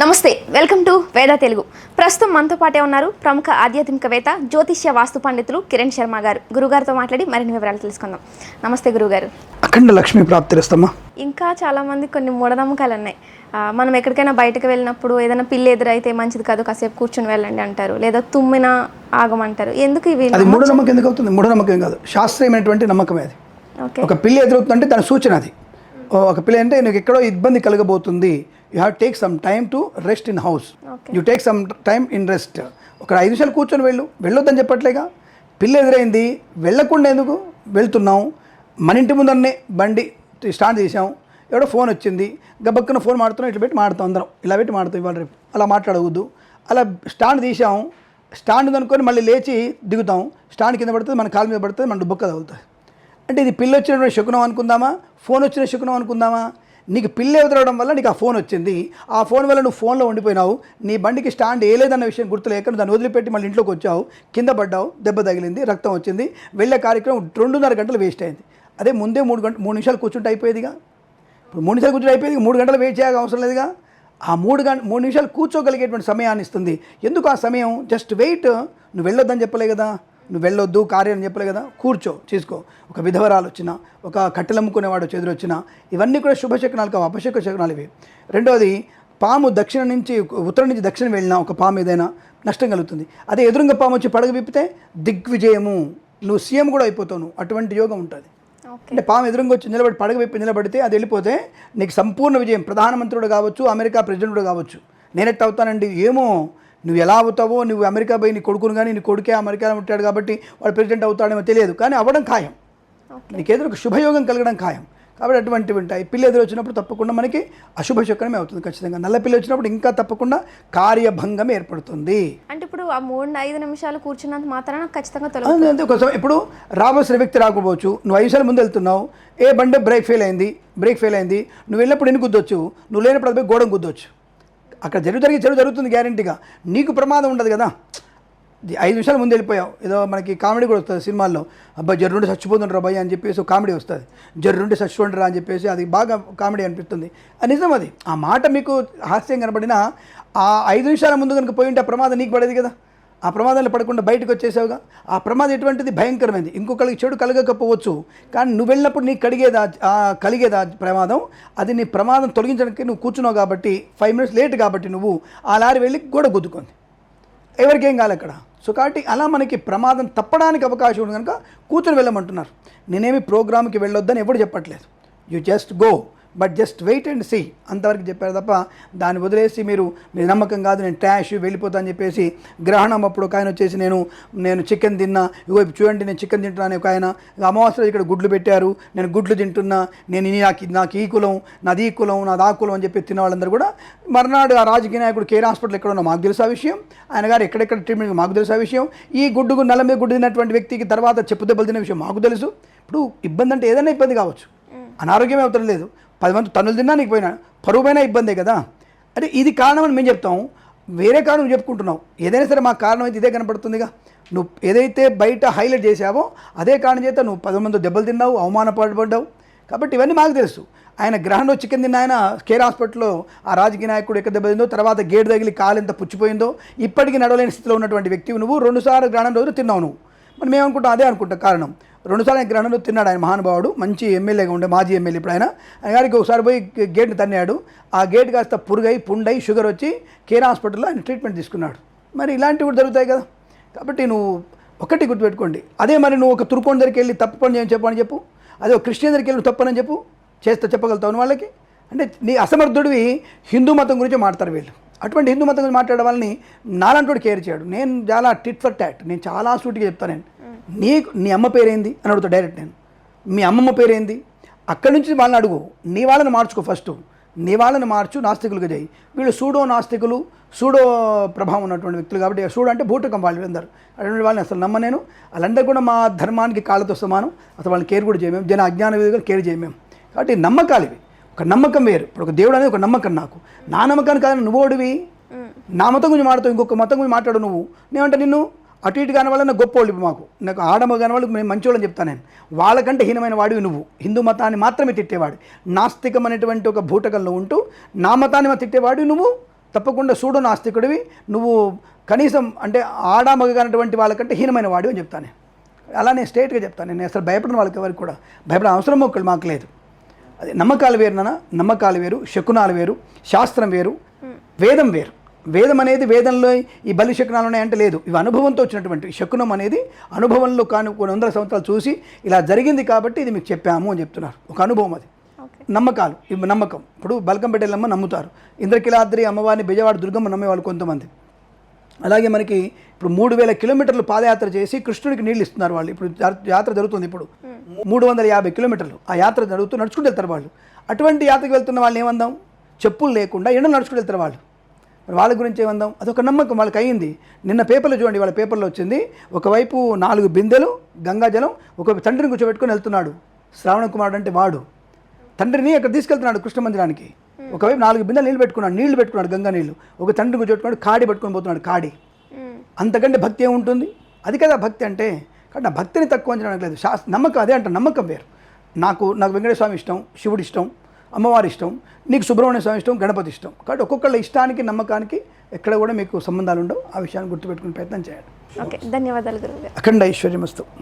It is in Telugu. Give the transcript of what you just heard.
నమస్తే వెల్కమ్ టు వేద తెలుగు. ప్రస్తుతం మనతో పాటే ఉన్నారు ప్రముఖ ఆధ్యాత్మికవేత్త జ్యోతిష్య వాస్తు పండితులు కిరణ్ శర్మ గారు. గురుగారితో మాట్లాడి మరిన్ని వివరాలు తెలుసుకుందాం. నమస్తే గురుగారు. అఖండ లక్ష్మీ ప్రాప్తిరస్తమ్మా ఇంకా చాలామంది కొన్ని మూఢనమ్మకాలు ఉన్నాయి. మనం ఎక్కడికైనా బయటకు వెళ్ళినప్పుడు ఏదైనా పిల్లి ఎదురైతే మంచిది కాదు కాసేపు కూర్చొని వెళ్ళండి అంటారు. లేదా తుమ్మిన ఆగమంటారు ఎందుకు ఇవి అది మూఢనమ్మకం ఎందుకు అవుతుంది? మూఢనమ్మకం కాదు. శాస్త్రీయమైనటువంటి నమ్మకమే అది. ఒక పిల్లి ఎదురవుతుందంటే దాని సూచన అది. ఒక పిల్లి అంటే నీకు ఎక్కడో ఇబ్బంది కలగబోతుంది. You have take some time to rest in house. You take some time in rest ఒక ఐదు నిమిషాలు కూర్చొని వెళ్ళు. వెళ్ళొద్దని చెప్పట్లేగా? పిల్లి ఎదురైంది. వెళ్ళకుండా ఎందుకు? వెళ్తున్నాం మన ఇంటి ముందరనే బండి స్టార్ట్ చేసాం ఎవడో ఫోన్ వచ్చింది. గబక్కున ఫోన్ మాడుతున్నాం ఇట్లా పెట్టి మాడుతాం అందరం. ఇలా పెట్టి మాడుతాం ఇవాళ రేపు. అలా మాట్లాడవద్దు. అలా స్టాండ్ తీసాం స్టాండ్ అనుకొని మళ్ళీ లేచి దిగుతాం. స్టాండ్ కింద పడుతుంది. మన కాలు మీద పడుతుంది. మన దుబ్బక్క తగులుతుంది. అంటే ఇది పిల్లి వచ్చినటువంటి శకునం అనుకుందామా? ఫోన్ వచ్చిన శకునం అనుకుందామా? నీకు పిల్లి ఎదురవడం వల్ల నీకు ఆ ఫోన్ వచ్చింది. ఆ ఫోన్ వల్ల నువ్వు ఫోన్లో ఉండిపోయినావు. నీ బండికి స్టాండ్ వేయలేదన్న విషయం గుర్తులేక నువ్వు దాన్ని వదిలిపెట్టి మళ్ళీ ఇంట్లోకి వచ్చావు. కింద పడ్డావు దెబ్బ తగిలింది రక్తం వచ్చింది. వెళ్ళే కార్యక్రమం రెండున్నర గంటలు వేస్ట్ అయింది. అదే ముందే మూడు గంట మూడు నిమిషాలు కూర్చుంటే అయిపోయేదిగా? ఇప్పుడు మూడు నిమిషాలు కూర్చుంటే అయిపోయేది మూడు గంటలు వెయిట్ చేయాల్సిన అవసరం లేదుగా? ఆ మూడు గంట మూడు నిమిషాలు కూర్చోగలిగేటువంటి సమయాన్ని ఇస్తుంది. ఎందుకు ఆ సమయం? జస్ట్ వెయిట్ నువ్వు వెళ్ళొద్దని చెప్పలే కదా? నువ్వు వెళ్ళొద్దు కార్యం అని చెప్పలే కదా? కూర్చో చేసుకో. ఒక విధవరాలు వచ్చినా ఒక కట్టెలమ్ముకునేవాడు చెదురు వచ్చినా ఇవన్నీ కూడా శుభశకనాలు కావు అపశక శకనాలు ఇవి. రెండోది పాము దక్షిణ నుంచి ఉత్తరం నుంచి దక్షిణం వెళ్ళినా ఒక పాము ఏదైనా నష్టం కలుగుతుంది. అదే ఎదురుంగ పాము వచ్చి పడగ విప్పితే దిగ్విజయము. నువ్వు సీఎం కూడా అయిపోతావు అటువంటి యోగం ఉంటుంది. అంటే పాము ఎదురుగా వచ్చి నిలబడి పడగ విప్పి నిలబడితే అది వెళ్ళిపోతే నీకు సంపూర్ణ విజయం. ప్రధానమంత్రుడు కావచ్చు అమెరికా ప్రెసిడెంట్ కావచ్చు. నేనెట్ అవుతానండి ఏమో నువ్వు ఎలా అవుతావో నువ్వు అమెరికా పోయి నీ కొడుకును కానీ నీ కొడుకే అమెరికా ఉంటాడు కాబట్టి వాడు ప్రెసిడెంట్ అవుతాడేమో తెలియదు. కానీ అవ్వడం ఖాయం. ఓకే. నీకు ఏదో ఒక శుభయోగం కలగడం ఖాయం. కాబట్టి అటువంటివి ఉంటాయి. పిల్లి ఎదురు వచ్చినప్పుడు తప్పకుండా మనకి అశుభ శకునమే అవుతుంది ఖచ్చితంగా. నల్ల పిల్లి వచ్చినప్పుడు ఇంకా తప్పకుండా కార్యభంగం ఏర్పడుతుంది. అంటే ఇప్పుడు ఆ మూడు ఐదు నిమిషాలు కూర్చున్నంత మాత్రాన ఖచ్చితంగా అంతే ఇప్పుడు రావాల్సిన వ్యక్తి రాకపోవచ్చు. నువ్వు ఐదు సార్లు ముందు వెళ్తున్నావు ఏ బండి బ్రేక్ ఫెయిల్ అయింది? బ్రేక్ ఫెయిల్ అయింది. నువ్వు వెళ్ళినప్పుడు ఎన్ని గుద్దొచ్చు? నువ్వు లేనప్పుడు అది గోడం గుద్దొచ్చు. అక్కడ జరుగు జరిగి చెడు జరుగుతుంది గ్యారంటీగా నీకు ప్రమాదం ఉండదు కదా. ఇది ఐదు నిమిషాలు ముందు వెళ్ళిపోయావు. ఏదో మనకి కామెడీ కూడా వస్తుంది సినిమాల్లో. అబ్బాయి జర్రుండి చచ్చిపోతుండ్రా అబ్బాయి అని చెప్పేసి ఒక కామెడీ వస్తుంది. జర్రుండి చచ్చిపోండిరా అని చెప్పేసి అది బాగా కామెడీ అనిపిస్తుంది. నిజం అది. ఆ మాట మీకు హాస్యం కనబడినా ఆ ఐదు నిమిషాల ముందు కనుక పోయి ఉంటే ఆ ప్రమాదం నీకు పడేది కదా. ఆ ప్రమాదాలు పడకుండా బయటకు వచ్చేసావుగా? ఆ ప్రమాదం ఎటువంటిది? భయంకరమైనది ఇంకొకరికి చెడు కలగకపోవచ్చు. కానీ నువ్వు వెళ్ళినప్పుడు నీకు కడిగేది కలిగేదా కలిగేది ఆ ప్రమాదం? అది నీ ప్రమాదం తొలగించడానికి నువ్వు కూర్చున్నావు కాబట్టి ఫైవ్ మినిట్స్ లేట్ కాబట్టి నువ్వు ఆ లారీ వెళ్ళి గోడ గుద్దుకుంది. ఎవరికేం కాదు అక్కడ? సో కాబట్టి అలా మనకి ప్రమాదం తప్పడానికి అవకాశం ఉంది కనుక కూర్చొని వెళ్ళమంటున్నారు. నేనేమి ప్రోగ్రామ్కి వెళ్ళొద్దని ఎవరు చెప్పట్లేదు. You just go but just wait and see అంతవరకు చెప్పారు తప్ప దాన్ని వదిలేసి మీరు మీ నమ్మకం కాదు నేను ట్రాష్ వెళ్ళిపోతా అని చెప్పేసి గ్రహణం అప్పుడు ఒక ఆయన వచ్చేసి నేను నేను చికెన్ తిన్నా. ఇగో చూడండి నేను చికెన్ తింటున్నాను ఒక ఆయన. అమావాస్య ఇక్కడ గుడ్లు పెట్టారు. నేను గుడ్లు తింటున్నా. నేను నాకు నాకు ఈ కులం నాది ఈ కులం నాది ఆ కులం అని చెప్పి తిన్న వాళ్ళందరూ కూడా మర్నాడు ఆ రాజకీయ నాయకుడు కేర్ హాస్పిటల్ ఎక్కడ ఉన్నా మాకు తెలుసా విషయం. ఆయన గారు ఎక్కడెక్కడ ట్రీట్మెంట్ మాకు తెలుసా విషయం. ఈ గుడ్డుకు నల్ల మీద గుడ్డు తిన్నటువంటి వ్యక్తికి తర్వాత చెప్పు దెబ్బలు తిన్న విషయం మాకు తెలుసు. ఇప్పుడు ఇబ్బంది అంటే ఏదైనా ఇబ్బంది కావచ్చు. అనారోగ్యమే అవతరం లేదు పది మంది తన్నులు తిన్నా నీకు పోయినా? పరువుపైన ఇబ్బందే కదా? అంటే ఇది కారణం అని మేము చెప్తాం. వేరే కారణం నువ్వు చెప్పుకుంటున్నావు ఏదైనా సరే మా కారణం అయితే ఇదే కనపడుతుందిగా. నువ్వు ఏదైతే బయట హైలైట్ చేసావో అదే కారణం చేత నువ్వు పది మంది దెబ్బలు తిన్నావు అవమానపడబడ్డావు. కాబట్టి ఇవన్నీ మాకు తెలుసు. ఆయన గ్రహంలో చికెన్ తిన్న ఆయన కేర్ హాస్పిటల్లో ఆ రాజకీయ నాయకుడు ఎక్కడ దెబ్బతిందో తర్వాత గేట్ తగిలి కాలు ఎంత పుచ్చిపోయిందో ఇప్పటికీ నడవలేని స్థితిలో ఉన్నటువంటి వ్యక్తివి నువ్వు. రెండుసార్లు గ్రహణం రోజు తిన్నావు నువ్వు. మరి మేము అనుకుంటాం అదే అనుకుంటాం. కారణం రెండుసార్లు ఆయన గ్రహణంలో తిన్నాడు ఆయన మహానుభావుడు మంచి ఎమ్మెల్యేగా ఉండే మాజీ ఎమ్మెల్యే ఇప్పుడు ఆయన. ఆయన గారికి ఒకసారి పోయి గేట్ని తన్నాడు. ఆ గేట్ కాస్త పురుగై పుండై షుగర్ వచ్చి కేర్ హాస్పిటల్లో ఆయన ట్రీట్మెంట్ తీసుకున్నాడు. మరి ఇలాంటివి కూడా జరుగుతాయి కదా. కాబట్టి నువ్వు ఒకటి గుర్తుపెట్టుకోండి. అదే మరి నువ్వు ఒక తురుకోని దగ్గరికి వెళ్ళి తప్పు పని చేయని చెప్పని చెప్పు. అదే ఒక క్రిస్టియన్ దగ్గరికి వెళ్ళి తప్పనని చెప్పు. చేస్తే చెప్పగలుగుతావు వాళ్ళకి. అంటే నీ అసమర్థుడివి హిందూ మతం గురించి మాట్లాడతారు వీళ్ళు. అటువంటి హిందూ మతం గురించి మాట్లాడే వాళ్ళని నాలంటోడు కేర్ చేయడు. నేను చాలా టిట్ ఫర్ టాట్ నేను చాలా సూటిగా చెప్తాను నేను. నీకు నీ అమ్మ పేరేంది? అని అడుగుతా డైరెక్ట్ నేను. మీ అమ్మమ్మ పేరేంది? అక్కడి నుంచి వాళ్ళని అడుగు. నీ వాళ్ళని మార్చుకో ఫస్ట్ నీ వాళ్ళని మార్చు నాస్తికులుగా చేయి. వీళ్ళు సూడో నాస్తికులు సూడో ప్రభావం ఉన్నటువంటి వ్యక్తులు కాబట్టి సూడో అంటే బూటకం వాళ్ళు అందరు అటువంటి వాళ్ళని అసలు నమ్మ నేను. వాళ్ళందరూ కూడా మా ధర్మానికి కాళ్ళతో సమానం. అసలు వాళ్ళని కేర్ కూడా చేయమేము జన అజ్ఞాన విధిగా కేర్ చేయమేము కాబట్టి నమ్మకాలు ఇవి. ఒక నమ్మకం వేరు. ఇప్పుడు ఒక దేవుడు అనేది ఒక నమ్మకం నాకు. నా నమ్మకాన్ని కాదు నువ్వు ఓడివి? నా మతం గురించి మాట్లాడుతావు ఇంకొక మతం గురించి మాట్లాడు నువ్వు. నేనంటే నిన్ను? అటు ఇటు కాని వాళ్ళ గొప్ప వాళ్ళు మాకు. నాకు ఆడమ కాని వాళ్ళకి మేము మంచోళ్ళని చెప్తాను నేను. వాళ్ళకంటే హీనమైన వాడివి నువ్వు. హిందూ మతాన్ని మాత్రమే తిట్టేవాడు. నాస్తికం అనేటువంటి ఒక భూటకంలో ఉంటూ నా మతాన్ని తిట్టేవాడివి నువ్వు. తప్పకుండా సూడో నాస్తికుడివి. నువ్వు కనీసం అంటే ఆడ మగనటువంటి వాళ్ళకంటే హీనమైన వాడు అని చెప్తాను నేను. అలా నేను స్ట్రేట్గా చెప్తాను నేను. అసలు భయపడిన వాళ్ళకి ఎవరికి కూడా భయపడే అవసరం ఒకళ్ళు మాకు లేదు. అది నమ్మకాలు వేరు నాన్న. నమ్మకాలు వేరు. శకునాలు వేరు. శాస్త్రం వేరు. వేదం వేరు. వేదం అనేది వేదంలో ఈ బలి శకునాలు ఉన్నాయంటే లేదు. ఇవి అనుభవంతో వచ్చినటువంటి శకునం అనేది అనుభవంలో కాను కొన్ని వందల సంవత్సరాలు చూసి ఇలా జరిగింది కాబట్టి ఇది మీకు చెప్పాము అని చెప్తున్నారు. ఒక అనుభవం అది. నమ్మకాలు. ఇవి నమ్మకం. ఇప్పుడు బల్కంపేటలమ్మ నమ్ముతారు. ఇంద్రకిలాద్రి అమ్మవారిని బెజవాడ దుర్గమ్మ నమ్మేవాళ్ళు కొంతమంది. అలాగే మనకి ఇప్పుడు మూడు వేల కిలోమీటర్లు పాదయాత్ర చేసి కృష్ణుడికి నీళ్ళు ఇస్తున్నారు వాళ్ళు. ఇప్పుడు యాత్ర జరుగుతుంది ఇప్పుడు. మూడు వందల యాభై కిలోమీటర్లు ఆ యాత్ర జరుగుతూ నడుచుకుంటూ వెళ్తారు వాళ్ళు. అటువంటి యాత్రకు వెళ్తున్న వాళ్ళని ఏమందాం? చెప్పులు లేకుండా ఎండలు నడుచుకుంటూ వెళ్తారు వాళ్ళు. మరి వాళ్ళ గురించి ఏమందాం? అదొక నమ్మకం వాళ్ళకి అయ్యింది నిన్న పేపర్లో చూడండి వాళ్ళ పేపర్లో వచ్చింది. ఒకవైపు నాలుగు బిందెలు గంగాజలం ఒక తండ్రిని కూర్చోబెట్టుకొని వెళ్తున్నాడు. శ్రావణ కుమారుడు అంటే వాడు. తండ్రిని అక్కడ తీసుకెళ్తున్నాడు కృష్ణ మందిరానికి. ఒకవైపు నాలుగు బిందెలు నీళ్ళు పెట్టుకున్నాడు నీళ్ళు పెట్టుకున్నాడు గంగా నీళ్ళు ఒక తండ్రిని కూర్చోబెట్టుకున్నాడు కాడి పట్టుకొని పోతున్నాడు కాడి. అంతకంటే భక్తి ఏముంటుంది? అది కదా భక్తి అంటే. కాబట్టి నా భక్తిని తక్కువ అంచనా లేదు. శాస్త్ర నమ్మకం అదే అంట నమ్మకం వేరు. నాకు నాకు వెంకటేశ్వర స్వామి ఇష్టం శివుడు ఇష్టం. అమ్మవారి ఇష్టం నీకు సుబ్రహ్మణ్య స్వామి ఇష్టం గణపతి ఇష్టం. కాబట్టి ఒక్కొక్కళ్ళ ఇష్టానికి నమ్మకానికి ఎక్కడ కూడా మీకు సంబంధాలు ఉండవు. ఆ విషయాన్ని గుర్తుపెట్టుకునే ప్రయత్నం చేయండి. ఓకే ధన్యవాదాలు గురువు అఖండ ఐశ్వర్యమస్తు.